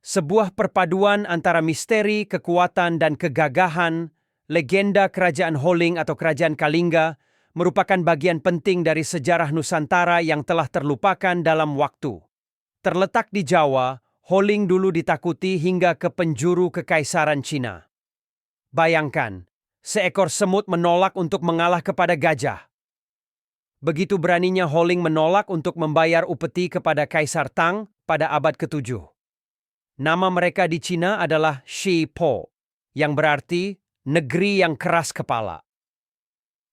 Sebuah perpaduan antara misteri, kekuatan, dan kegagahan, legenda Kerajaan Holing atau Kerajaan Kalingga merupakan bagian penting dari sejarah Nusantara yang telah terlupakan dalam waktu. Terletak di Jawa, Holing dulu ditakuti hingga ke penjuru kekaisaran Cina. Bayangkan, seekor semut menolak untuk mengalah kepada gajah. Begitu beraninya Holing menolak untuk membayar upeti kepada Kaisar Tang pada abad ke-7. Nama mereka di Cina adalah Shi Po, yang berarti negeri yang keras kepala.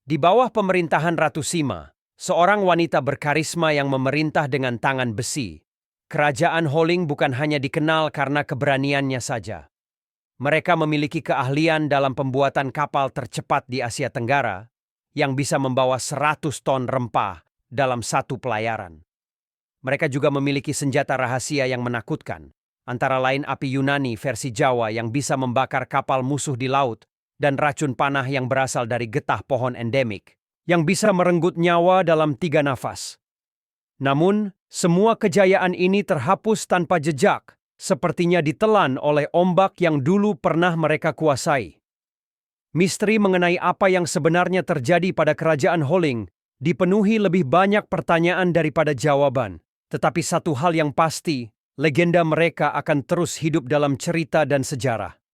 Di bawah pemerintahan Ratu Sima, seorang wanita berkarisma yang memerintah dengan tangan besi, kerajaan Holing bukan hanya dikenal karena keberaniannya saja. Mereka memiliki keahlian dalam pembuatan kapal tercepat di Asia Tenggara yang bisa membawa 100 ton rempah dalam satu pelayaran. Mereka juga memiliki senjata rahasia yang menakutkan, antara lain api Yunani versi Jawa yang bisa membakar kapal musuh di laut dan racun panah yang berasal dari getah pohon endemik yang bisa merenggut nyawa dalam tiga nafas. Namun, semua kejayaan ini terhapus tanpa jejak, sepertinya ditelan oleh ombak yang dulu pernah mereka kuasai. Misteri mengenai apa yang sebenarnya terjadi pada kerajaan Holing dipenuhi lebih banyak pertanyaan daripada jawaban. Tetapi satu hal yang pasti, legenda mereka akan terus hidup dalam cerita dan sejarah.